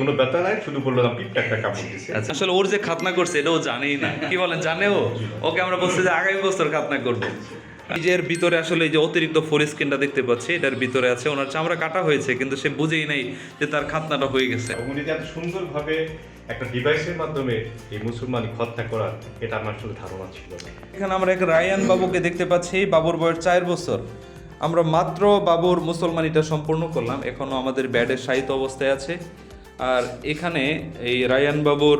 কোনো ব্যথা নাই শুধু বলল পিপটা একটা কামড় দিছে। আচ্ছা। আসলে ওর যে খাতনা করছে এটা ও জানেই না। কি বলেন জানে ও? ওকে আমরা বলছি যে আগামী বছর খাতনা করব। নিজের ভিতরে আসলে এই যে অতিরিক্ত ফোরিস্কিনটা দেখতে পাচ্ছি এটার ভিতরে আছে ওনার চামড়া কাটা হয়েছে কিন্তু সে বুঝেই নাই যে তার খাতনাটা হয়ে গেছে। উনি যে এত সুন্দরভাবে একটা ডিভাইসের মাধ্যমে এই মুসলমানি হত্যা করার এটা আমার আসলে ধারণা ছিল না। এখানে আমরা এক রায়ান বাবুকে দেখতে পাচ্ছি বাবুর বয়স চার বছর। আমরা মাত্র বাবুর মুসলমানিটা সম্পূর্ণ করলাম এখনও আমাদের ব্যাডের সাহিত্য অবস্থায় আছে। আর এখানে এই রায়ান বাবুর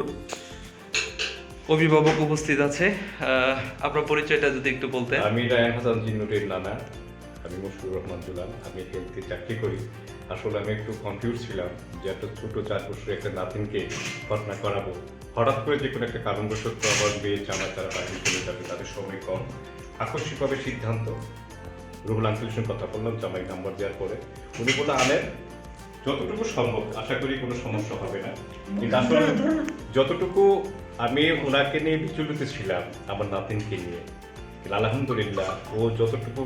অভিভাবক উপস্থিত আছে। আপনার পরিচয়টা যদি একটু বলতে আমি রায়ান হাসান জিন্নুরের নানা। আমি মুশফুর রহমান জুলাল আমি হেলথে চাকরি করি। আসলে আমি একটু কনফিউজ ছিলাম যে একটা ছোট চার বছরের একটা নাতিনকে ঘটনা করাবো। হঠাৎ করে যে কোনো একটা কারণবশত আমার মেয়ে জামাই তারা বাইরে চলে যাবে, তাদের সময় কম। আকস্মিকভাবে সিদ্ধান্ত। রুহুল আঙ্কেলের সঙ্গে কথা বললাম জামাই নাম্বার দেওয়ার পরে। উনি বলে আনের যতটুকু সম্ভব আশা করি কোনো সমস্যা হবে না। কিন্তু আসলে যতটুকু আমি ওনাকে নিয়ে বিচলিত ছিলাম আমার নাতিনকে নিয়ে আলহামদুলিল্লাহ ও যতটুকু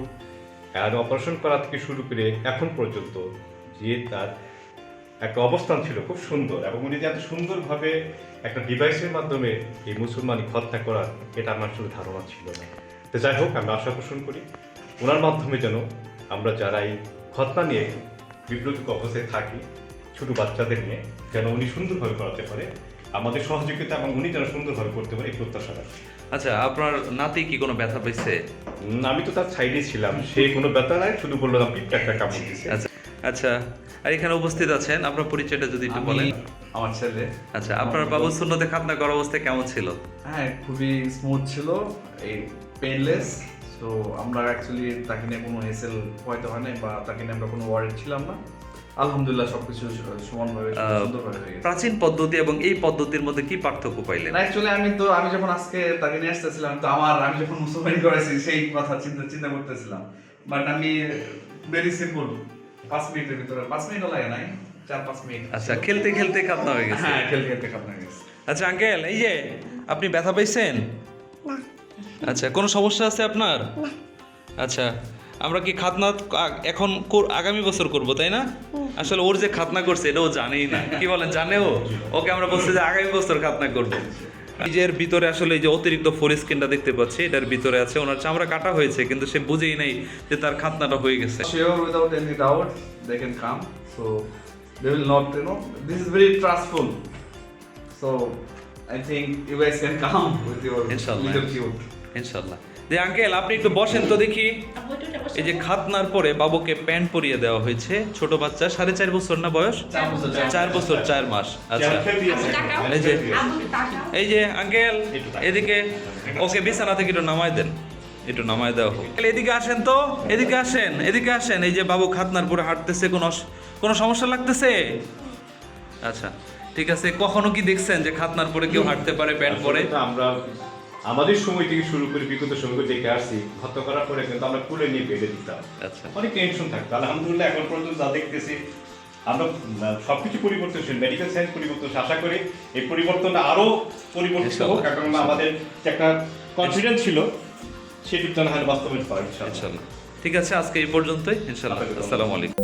আর অপারেশন করা থেকে শুরু করে এখন পর্যন্ত যে তার একটা অবস্থান ছিল খুব সুন্দর এবং উনি যে এত সুন্দরভাবে একটা ডিভাইসের মাধ্যমে এই মুসলমানি হত্যা করার এটা আমার আসলে ধারণা ছিল না। তো যাই হোক আমরা আশা পোষণ করি ওনার মাধ্যমে যেন আমরা যারা এই হত্যা নিয়ে বিপ্লবিক অবস্থায় থাকি ছোট বাচ্চাদের নিয়ে যেন উনি সুন্দরভাবে করাতে পারে। আমাদের সহযোগিতা এবং উনি যেন সুন্দরভাবে করতে পারে এই প্রত্যাশা রাখি। আচ্ছা আপনার নাতি কি কোনো ব্যথা পেয়েছে? আমি তো তার সাইডে ছিলাম সে কোনো ব্যথা নাই শুধু বলল পিপটা একটা কামড় দিছে। আচ্ছা। আচ্ছা আর এখানে উপস্থিত আছেন আপনার পরিচয়টা যদি একটু বলেন। আমার ছেলে। আচ্ছা আপনার বাবু শূন্যতে খাতনা করা অবস্থা কেমন ছিল? হ্যাঁ খুবই স্মুথ ছিল এই পেনলেস তো আমরা অ্যাকচুয়ালি তাকে নিয়ে কোনো হেসেল হয়তো হয় নাই বা তাকে নিয়ে আমরা কোনো ওয়ার্ড ছিলাম না। আলহামদুলিল্লাহ সবকিছু সমানভাবে সুন্দরভাবে প্রাচীন পদ্ধতি এবং এই পদ্ধতির মধ্যে কি পার্থক্য পাইলেন? অ্যাকচুয়ালি আমি তো আমি যখন আজকে তাকে নিয়ে আসতেছিলাম তো আমার আমি যখন মুসলমানি করেছি সেই কথা চিন্তা চিন্তা করতেছিলাম। বাট আমি ভেরি সিম্পল পাঁচ মিনিটের ভিতরে পাঁচ মিনিটও লাগে নাই চার পাঁচ মিনিট। আচ্ছা খেলতে খেলতে খাতনা হয়ে গেছে। হ্যাঁ খেলতে খেলতে আপনার গেছে। আচ্ছা আঙ্কেল এই যে আপনি ব্যথা পাইছেন? আচ্ছা কোনো সমস্যা আছে আপনার? আচ্ছা আমরা কি খাতনা এখন আগামী বছর করব তাই না? আসলে ওর যে খাতনা করছে এটা ও জানেই না। কি বলেন জানে ও? ওকে আমরা বলছি যে আগামী বছর খাতনা করব। নিজের ভিতরে আসলে এই যে অতিরিক্ত ফোরিস্কিনটা দেখতে পাচ্ছি এটার ভিতরে আছে। ওনার চামড়া কাটা হয়েছে কিন্তু সে বুঝেই নাই যে তার খাতনাটা হয়ে গেছে। Sure without any doubt they can come. So they will not you know this is very trustful. So i think you guys can come with your Inshallah. little cute ইনশাল্লাহ যে আঙ্কেল আপনি একটু বসেন তো দেখি। এই যে খাতনার পরে বাবুকে প্যান্ট পরিয়ে দেওয়া হয়েছে। ছোট বাচ্চা সাড়ে চার বছর না বয়স? চার বছর, চার চার বছর। চার মাস। আচ্ছা। এই যে এই যে আঙ্কেল এদিকে। ওকে বিছানা থেকে একটু নামায় দেন। একটু নামায় দেওয়া হোক। তাহলে এদিকে আসেন তো। এদিকে আসেন এদিকে আসেন। এই যে বাবু খাতনার পরে হাঁটতেছে কোনো অস- কোনো সমস্যা লাগতেছে? আচ্ছা। ঠিক আছে কখনো কি দেখছেন যে খাতনার পরে কেউ হাঁটতে পারে প্যান্ট পরে? আমরা আমাদের সময় থেকে শুরু করে বিগত সময় দেখে আসছি হত্যা করার পরে কিন্তু আমরা কুলে নিয়ে বেঁধে দিতাম। আচ্ছা। অনেক টেনশন থাকতো। আলহামদুলিল্লাহ এখন পর্যন্ত যা দেখতেছি আমরা সবকিছু পরিবর্তনশীল মেডিকেল সায়েন্স পরিবর্তনশীল। আশা করি এই পরিবর্তনটা আরও পরিবর্তিত হোক কারণ আমাদের একটা কনফিডেন্স ছিল সেটি যেন বাস্তবায়ন পাওয়া ঠিক আছে আজকে এই পর্যন্তই ইনশাল্লাহ। আসসালামু আলাইকুম।